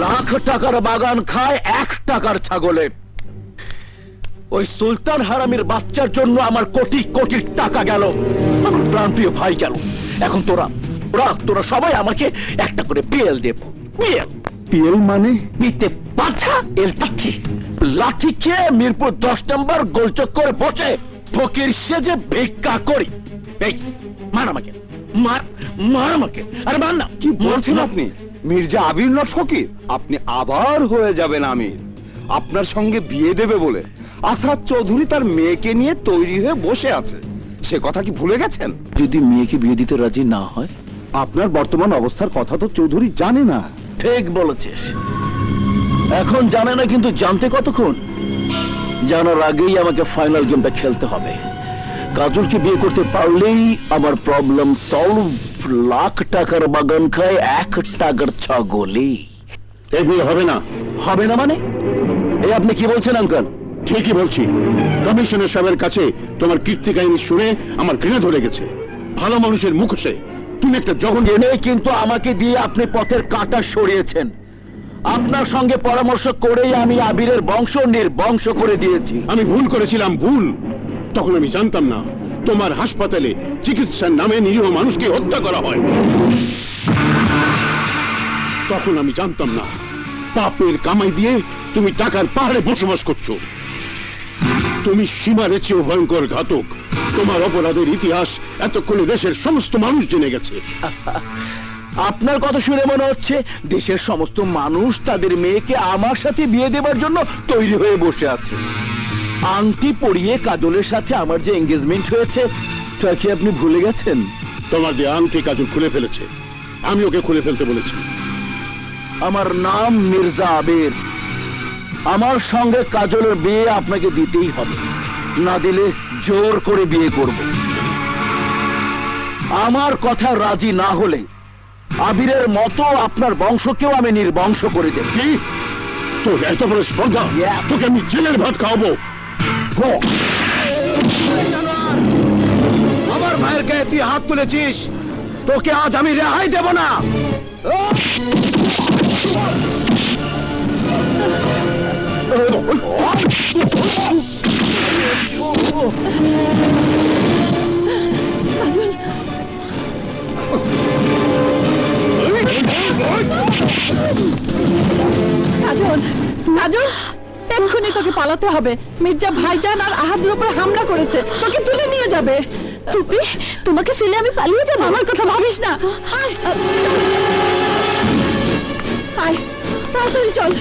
লাখ টাকার বাগান খায় এক টাকার ছাগলে। ওই সুলতান হারামির বাচ্চার জন্য আমার কোটি কোটি টাকা গেল। আমার প্রাণপ্রিয় ভাই গেল। এখন তোরা তোরা তোরা সবাই আমাকে একটা করে বিএল দেব বিএল পিএল মানে? নিতে পাছা এল লাঠি লাঠি খেয়ে মিরপুর দশ নম্বর গোলচক্কর বসে ফকির সেজে ভিক্ষা করি। এই মার আমাকে। মার মার আমাকে। আরে মার না। কি বলছেন আপনি? মির্জা আবির নট ফকির? আপনি আবার হয়ে যাবেন আমির। আপনার সঙ্গে বিয়ে দেবে বলে আসাদ চৌধুরী তার মেয়েকে নিয়ে তৈরি হয়ে বসে আছে। সে কথা কি ভুলে গেছেন? যদি মেয়েকে বিয়ে দিতে রাজি না হয়? আপনার বর্তমান অবস্থার কথা তো চৌধুরী জানে না। ঠিক বলেছিস। এখন জানে না কিন্তু জানতে কতক্ষণ? জানার আগেই আমাকে ফাইনাল গেমটা খেলতে হবে। কাজলকে বিয়ে করতে পারলেই আমার প্রবলেম সলভ লাখ টাকার বাগান খায় এক টাকার ছাগলে এ বিয়ে হবে না। হবে না মানে? এই আপনি কি বলছেন আঙ্কেল ঠিকই বলছি। কমিশনের সাহেবের কাছে তোমার কীর্তি কাহিনী শুনে আমার ঘৃণা ধরে গেছে। ভালো মানুষের মুখোশে তুমি একটা জঘন্য এনে কিন্তু আমাকে দিয়ে আপনি পথের কাঁটা সরিয়েছেন। আপনার সঙ্গে পরামর্শ করেই আমি আবিরের বংশ নির্বংশ করে দিয়েছি। আমি ভুল করেছিলাম ভুল। তখন আমি জানতাম না তোমার হাসপাতালে চিকিৎসার নামে নিরীহ মানুষকে হত্যা করা হয়। তখন আমি জানতাম না পাপের কামাই দিয়ে তুমি টাকার পাহাড়ে বসবাস করছ। তুমি সীমারে চেয়েও ভয়ঙ্কর ঘাতক। তোমার অপরাধের ইতিহাস এতক্ষণে দেশের সমস্ত মানুষ জেনে গেছে। আপনার কথা শুনে মনে হচ্ছে দেশের সমস্ত মানুষ তাদের মেয়েকে আমার সাথে বিয়ে দেবার জন্য তৈরি হয়ে বসে আছে। আংটি পরিয়ে কাজলের সাথে আমার যে এঙ্গেজমেন্ট হয়েছে তা কি আপনি ভুলে গেছেন? তোমার যে আংটি কাজল খুলে ফেলেছে আমি ওকে খুলে ফেলতে বলেছি। আমার নাম মির্জা আবির। আমার সঙ্গে কাজলের বিয়ে আপনাকে দিতেই হবে। না দিলে জোর করে বিয়ে করব। আমার কথা রাজি না হলে আবিরের মতো আপনার বংশকেও আমি নির্বংশ করে দেব। কি? তোর এত বড় স্পর্ধা? তোকে আমি জেলের ভাত খাওয়াবো। আমার ভাইয়ের গায়ে তুই হাত তুলেছিস তোকে আজ আমি রেহাই দেব না কাজল পালাতে হবে। মির্জা ভাইজান আর আহাদের উপর হামলা করেছে। তোকে তুলে নিয়ে যাবে। টুপি তোমাকে ফেলে আমি পালিয়ে যাব? আমার কথা ভাবিস না। আয়। তাড়াতাড়ি চল।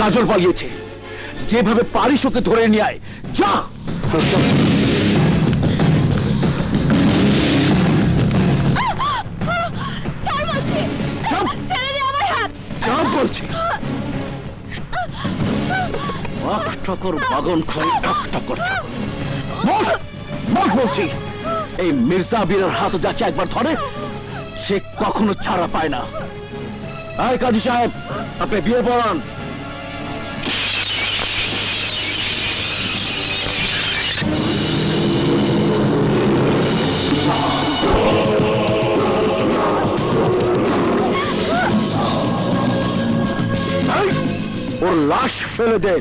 কাজল পালিয়েছে। যেভাবে পারিস ওকে ধরে নিয়ে আয়। যা! বলছি। বাগান এই মির্জা বীরের হাত যাকে একবার ধরে সে কখনো ছাড়া পায় না। আয় কাজী সাহেব আপনি বিয়ে পড়ান। ফেলে দে।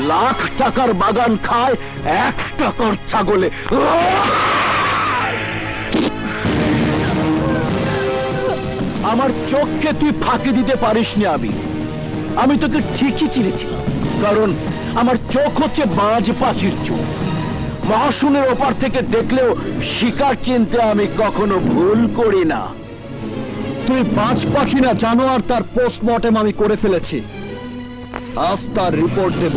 লাখ টাকার বাগান খায় এক টাকার ছাগলে। আমার চোখকে তুই ফাঁকি দিতে পারিসনি আমি। আমি তোকে ঠিকই চিনেছিলাম, কারণ আমার চোখ হচ্ছে বাজ পাখির চোখ। মহাশূনের ওপার থেকে দেখলেও শিকার চিনতে আমি কখনো ভুল করি না। তুই বাজ পাখি না, জানোয়ার তার পোস্টমর্টেম আমি করে ফেলেছি। আজ তার রিপোর্ট দেব।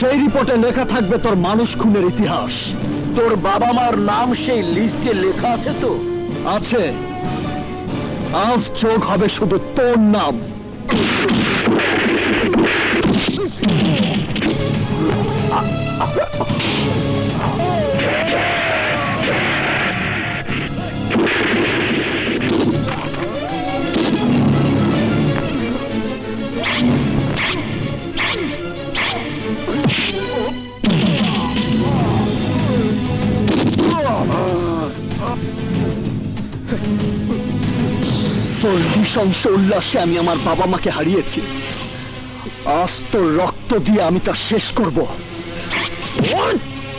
সেই রিপোর্টে লেখা থাকবে তোর মানুষ খুনের ইতিহাস। তোর বাবা মার নাম সেই লিস্টে লেখা আছে তো? আছে। আজ চোখ হবে শুধু তোর নাম। নৃশংস উল্লাসে আমি আমার বাবা মাকে হারিয়েছি। আজ তোর রক্ত দিয়ে আমি তা শেষ করব।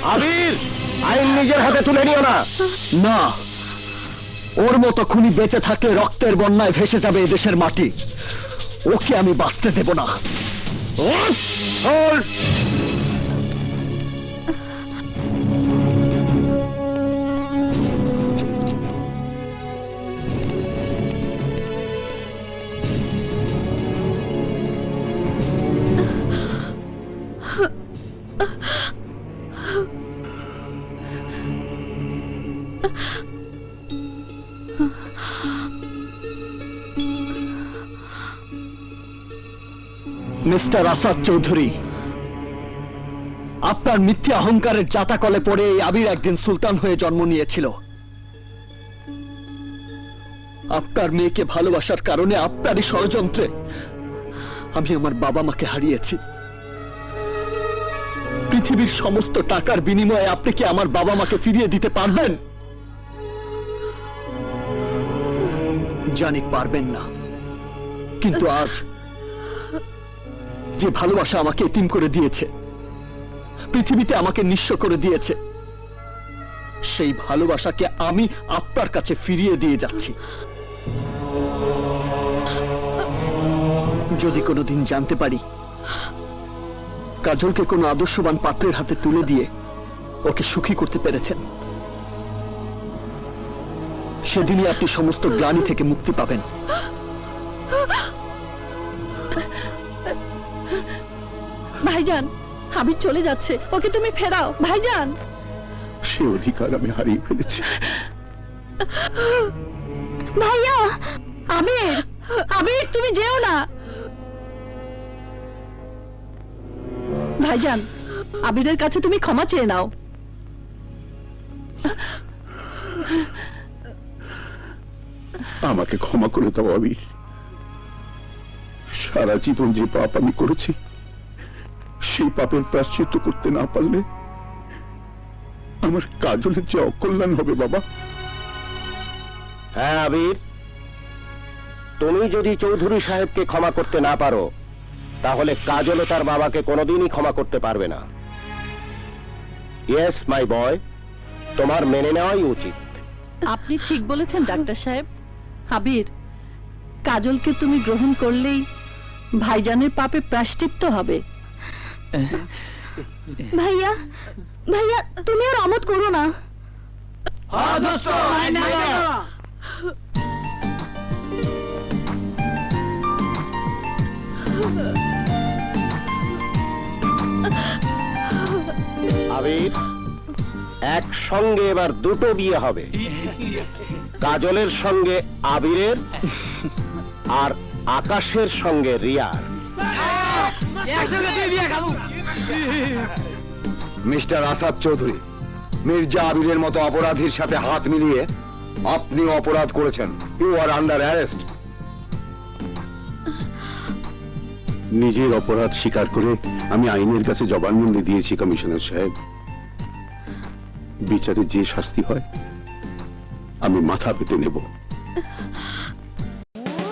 আবির! আইন নিজের হাতে তুলে নিও না। না, ওর মতো খুনি বেঁচে থাকলে রক্তের বন্যায় ভেসে যাবে এদেশের মাটি। ওকে আমি বাঁচতে দেব না। মিস্টার আসাদ চৌধুরী, আপনার মিথ্যা অহংকারের জাতাকলে পড়ে এই আবির একদিন সুলতান হয়ে জন্ম নিয়েছিল। আপনার মেয়েকে ভালোবাসার কারণে আপনারই ষড়যন্ত্রে আমি আমার বাবা মাকে হারিয়েছি। পৃথিবীর সমস্ত টাকার বিনিময়ে আপনি কি আমার বাবা মাকে ফিরিয়ে দিতে পারবেন? জানি পারবেন না। কিন্তু আজ যে ভালোবাসা আমাকে এতিম করে দিয়েছে, পৃথিবীতে আমাকে নিঃস্ব করে দিয়েছে, সেই ভালোবাসাকে আমি আপনার কাছে ফিরিয়ে দিয়ে যাচ্ছি। যদি কোনোদিন জানতে পারি, কাজলকে কোনো আদর্শবান পাত্রের হাতে তুলে দিয়ে ওকে সুখী করতে পেরেছেন। সেদিনই আপনি সমস্ত গ্লানি থেকে মুক্তি পাবেন। ভাইজান হাবিব চলে যাচ্ছে। ওকে তুমি ফেরাও। ভাইজান! সে অধিকার আমি হারিয়ে ফেলেছি। ভাইয়া! আবির আবির তুমি যেও না! ভাইজান আবিরের কাছে তুমি ক্ষমা চেয়ে নাও। আমাকে ক্ষমা করে দাও আবির সারা জীবন যে পাপ আমি করেছি সেই পাপের প্রাশ্চিত্য করতে না পারলে আমার কাজলের যে অকল্যাণ হবে বাবা। হ্যাঁ আবির। তুমি যদি চৌধুরী সাহেবকে ক্ষমা করতে না পারো তাহলে কাজলও তার বাবাকে কোনোদিনই ক্ষমা করতে পারবে না। ইয়েস মাই বয় তোমার মেনে নেওয়াই উচিত। আপনি ঠিক বলেছেন ডাক্তার সাহেব। আবির কাজলকে তুমি গ্রহণ করলেই ভাইজানের পাপে প্রায়শ্চিত্ত হবে। ভাইয়া ভাইয়া তুমি আর অমত করো না। আবির একসঙ্গে এবার দুটো বিয়ে হবে। কাজলের সঙ্গে আবিরের আর আকাশের সঙ্গে রিয়ার। মিস্টার আসাদ চৌধুরী, মির্জা আবিরের মতো অপরাধীর সাথে হাত মিলিয়ে আপনি অপরাধ করেছেন। ইউ আর আন্ডার অ্যারেস্ট নিজের অপরাধ স্বীকার করে আমি আইনের কাছে জবানবন্দি দিয়েছি, কমিশনার সাহেব। বিচারে যে শাস্তি হয়, আমি মাথা পেতে নেব।